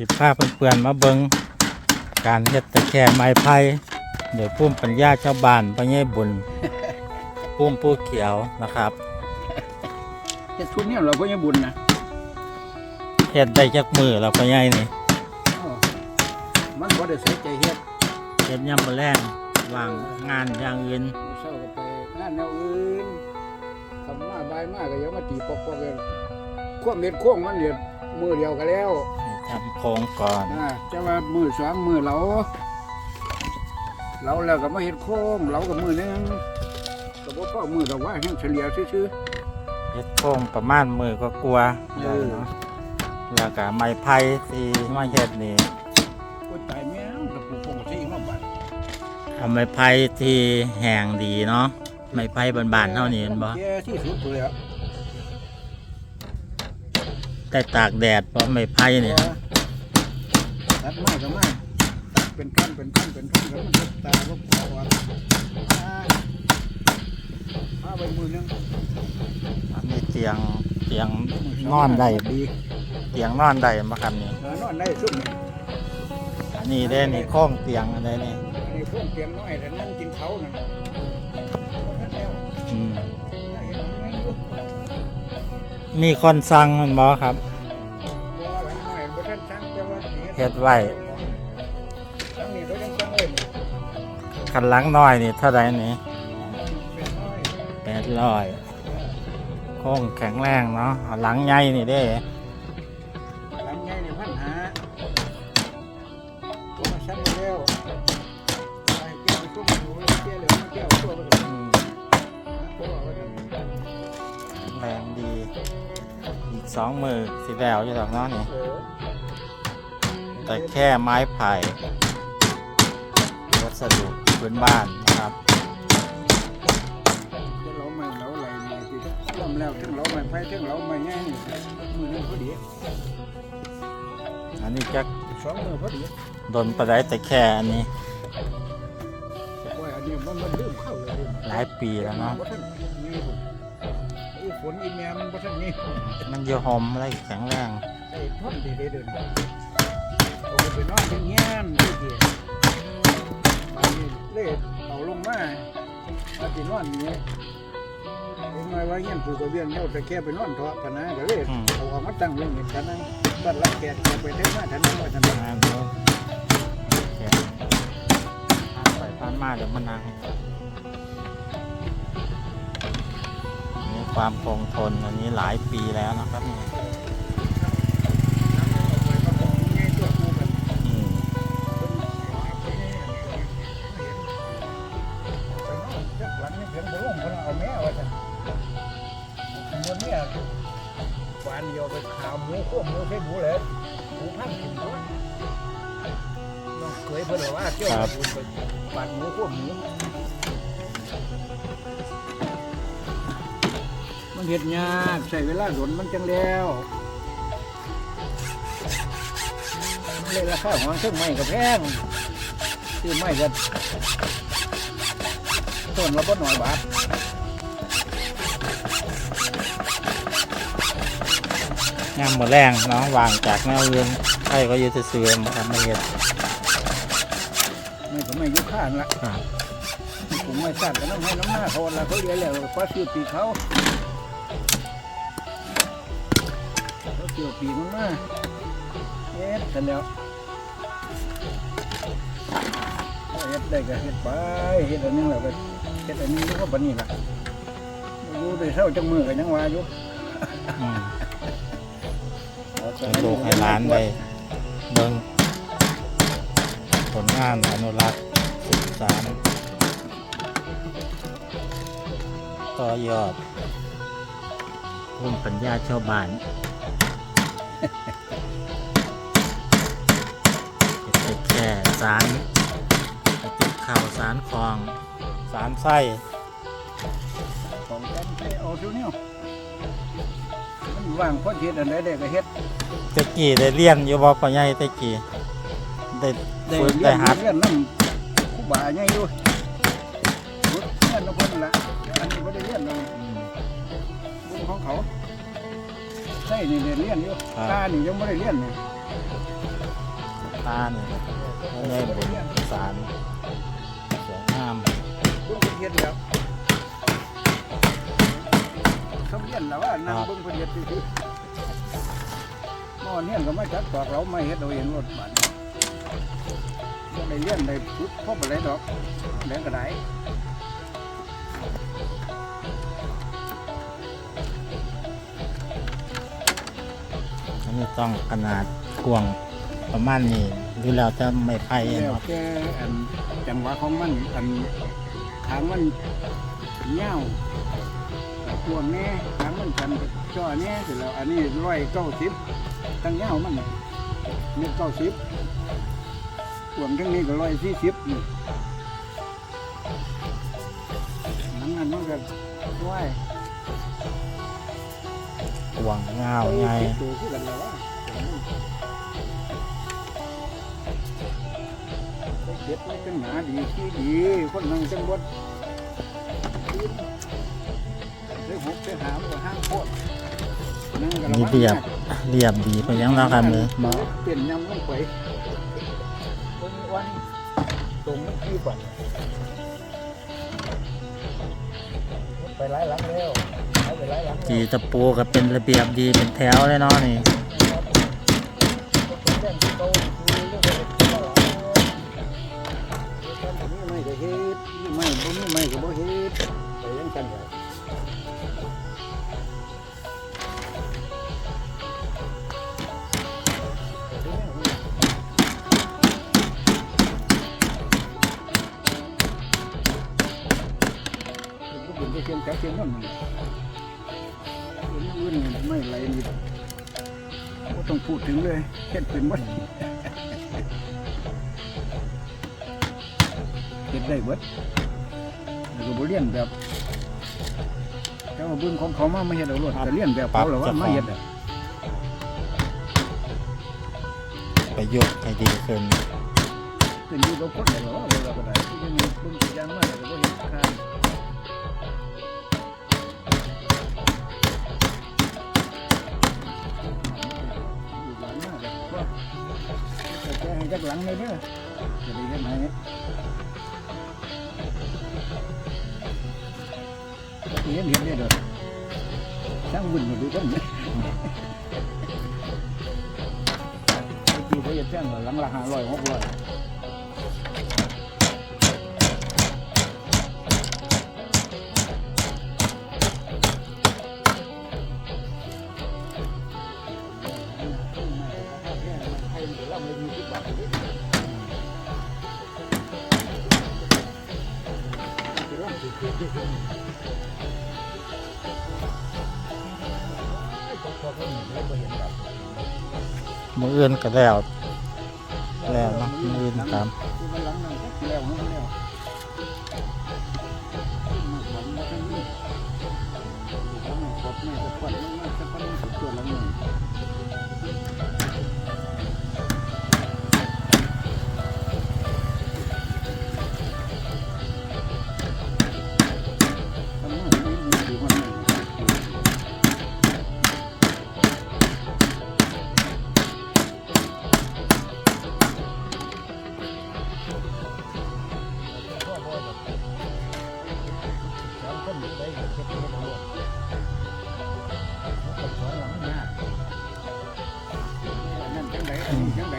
สิพาเพื่อนๆมาเบิงการเฮ็ดตะแคร่ไม้ไผ่เดี๋ยวพุ่มปัญญาชาวบ้านปัญญาบุญพุ่มผู้เขียวนะครับเฮ็ดชุดเนี่ยเราก็ยังบุญนะเฮ็ดได้จักมือเราปัญญานี่อ้าวมันบ่ได้ใส่ใจเฮ็ดเฮ็ดย่ำมาแรงวางงานอย่างอื่นมื้อเช้าก็ไปงานแนวอื่นทำมาบายมาก็ยังมาตีปอกๆกันควบเม็ดโค้งมันเดียวมือเดียวก็แล้ว ทำโครงก่อนอ่าจะว่ามือสองมือเราเราแล้วก็มาเฮ็ดโค้งเราก็มือหนึงก็บ่พอมือดอกว่าแห่งเฉลี่ยซื่อเฮ็ดโครงประมาณมือก็กลัวเอได้อเนาะแล้วก็ไม้ไผ่ที่มาเฮ็ดนี่ๆโอ้ยตายแม่งตะปูโป่งสิมาบาดเอาไม้ไผ่ที่แห้งดีเนาะไม้ไผ่บานๆเท่านี้เห็นบ่แก่ที่สุดเลยอะแต่ตากแดดเพราะไม้ไผ่เนี่ย ตัดไม้ก็ไม้ตัดเป็นท่อนเป็นท่อนเป็นท่อนแล้วมันก็ตาก็พอว่าเอาไปมือนึงมีเตียงเตียงนอนได้ดีเตียงนอนได้มาครับนี่นอนได้ซุ่มนี่อันนี้ได้นี่โค้งเตียงอะไรนี่อันนี้พวกเตียมน้อยแต่นั่งกินเขานะมีคนสั่งมันบ่ครับ เฮ็ดไว้สั่งนี่เขาจังสั่งเลยนี่คันหลังน้อยนี่เท่าไหร่นี่เป็นน้อยแปดร้อยโค้งแข็งแรงเนาะเอาหลังใหญ่นี่เด้หลังใหญ่นี่พันหาตัวมาสั่งแล้วไปเกี่ยวไปซุ่มอยู่เกี่ยวเลยมาเกี่ยวตัวไปเลยอืมตัวว่าจะแรงดี อีกสองมือสิแล้วอยู่ดอกเนาะนี่เออ แต่แค่ไม้ไผ่วัสดุพื้นบ้านนะครับจะเราไม่เราอะไรนี่ที่ร่วมแล้วถึงเราไม่ไปถึงเราไม่ง่ายนี่มือนึงพอดีอันนี้จะสองมือพอดีโดนประไดแต่แค่อันนี้โอ้ยอันนี้มันมันลืมเข้าเลยหลายปีแล้วเนาะฝนอีแม่มันบ่ทันนี่มันเยอะหอมอะไรแข็งแรงใส่ท่อนดีเดิน ไปนอนที่เงี้ยนที่เดียวบางนี้เลยเอาลงมาอาที่นอนนี้เห็นไหมว่าเงี้ยนผูกกระเบียนเย้าแต่แค่ไปนอนเถาะพะนะก็เลยเอาออกมาตั้งลงนี่กันนั่งบัดรับแกแกไปเท่มาทันนั่งว่าทันนั่งานเข็งผ่านไปผ่านมาเดี๋ยวมันนังมีความคงทนอันนี้หลายปีแล้วนะครับ ยเพิ่นบอกว่าเกี่ยวกับบุญไปปาดหมูขั้วหมูมันเฮ็ดยากใช้เวลาโดนมันจังแล้วมันเลยราคาของเครื่องไม้ก็แพงซื้อไม้ก็ต้นละบ่หน่อยบาทงามหมดแรงเนาะวางจากแนวเรือนใครก็อยืดเสื่อมาทำไม่เห็นไม่ ก็ไม่ยุคข้านละครับผมไม่สั่นกันน้ำให้น้ำหน้าเขาละเขาเรียแล้วเพราะซื้อปีเขาเขาเกี่ยวปีมันมาเฮ็ดกันแล้วเอาเฮ็ดได้ก็เฮ็ดไปเฮ็ดอันนึงแล้วก็เฮ็ดอันนี้ก็บันนี้ละอยู่ได้เท่าจังมือกันยังว่าอยู่ให้ลูกให้หล้านได้เบิ่ง ลงานอนุรักษ์สืบสานต่อยอดภูมิปัญญาชาวบ้านเก็บแค่สารกระติบข่าวสารคลองสารไส้ของกันไปเอาเท่านี้มันว่างพอเฮ็ดอันใดได้ก็เฮ็ดตะกี้ได้เรียนอยู่บ่พ่อใหญ่ตะกี้ ได้ได้ฝึกเรีได้ยนหัดเรียนน้ำครูบาใหญ่อยู่ฝึกเรียนน้ำเพิ่นละอันนี้บ่ได้เรียนเลยอืมบุญของเขาใช่นี่ได้เรียนอยู่ครับตานี่ยังบ่ได้เรียนนี่ตาเนี่ยพ่อใหญ่บุญสารสวยงามเบิ่งเพิ่นเฮ็ดแล้วคำเรียนแล้วว่านั่งเบิ่งเพิ่นเฮ็ดซื่อๆหม้อเนี่ยก็มาจัดตอกเราไม่เฮ็ดเอาเองรถบัดบ่ ได้เรียนได้ฝึกพบอะไรดอกแล้วก็ได้อันนี้ต้องขนาดกวางประมาณนี้ดูแล้วจะไม่ไพ่แล้วเนาะแกอันจังหวะของมันอันทางมันเงาวกวงแน่ทางมันชันจ่อแน่เสร็จแล้วอันนี้ร้อยเก้าสิบตั้งเงาวมันน่ะเม็ดเก้าสิบก วงทั้งนี้ก็ร้อยสี่สิบนี่น้ำมันมันก็ร้อยกวางเงาวใหญ่ดูที่กันแล้วว่าเก็บไว้จังหนาดีที่ดีคนนั่งจังบดได้หกได้หามก็ห้างโคตรนั่งกันนี่เรียบเรียบดีไปยังแล้วครับเลยบ่เปลี่ยนยำลงไป วันนี้วันตรงที่ก่อนไปหลายหลังแล้วไปหลายหลังแล้วจีตะปูก็เป็นระเบียบดีเป็นแถวเลยเนาะนี่ เป็นเชียงแค่เชียงนั่นอื่นไม่ไรนี่ก็ต้องพูดถึงเลยเฮ็ดเป็นหมดเก็บได้เบิดแล้วก็บ่เลี้ยนแบบเจ้าบิ่งของเขามาไม่เฮ็ดเอารถแต่เลี้ยนแบบเขาแล้วว่ามาเฮ็ดอะประโยุกต์ให้ดีขึ้นขึ้นอยู่กับคนแล้วว่าเราก็ได้ที่จะมีเบิ่งตังมากแล้วก็เฮ็ดค่า แต่แกให้จักหลังเลยเด้อจะได้เฮ็ดให้เห็นเห็นได้เด้อช่างวุ่นมาดูกันเนี่ยไอ้ที่เขาจะแจ้งว่าหลังละห้าร้อยหกร้อย มืออื่นก็แล้วแล้วนะมืออื่นตาม ยากนั่นจังไดอันนี้จังได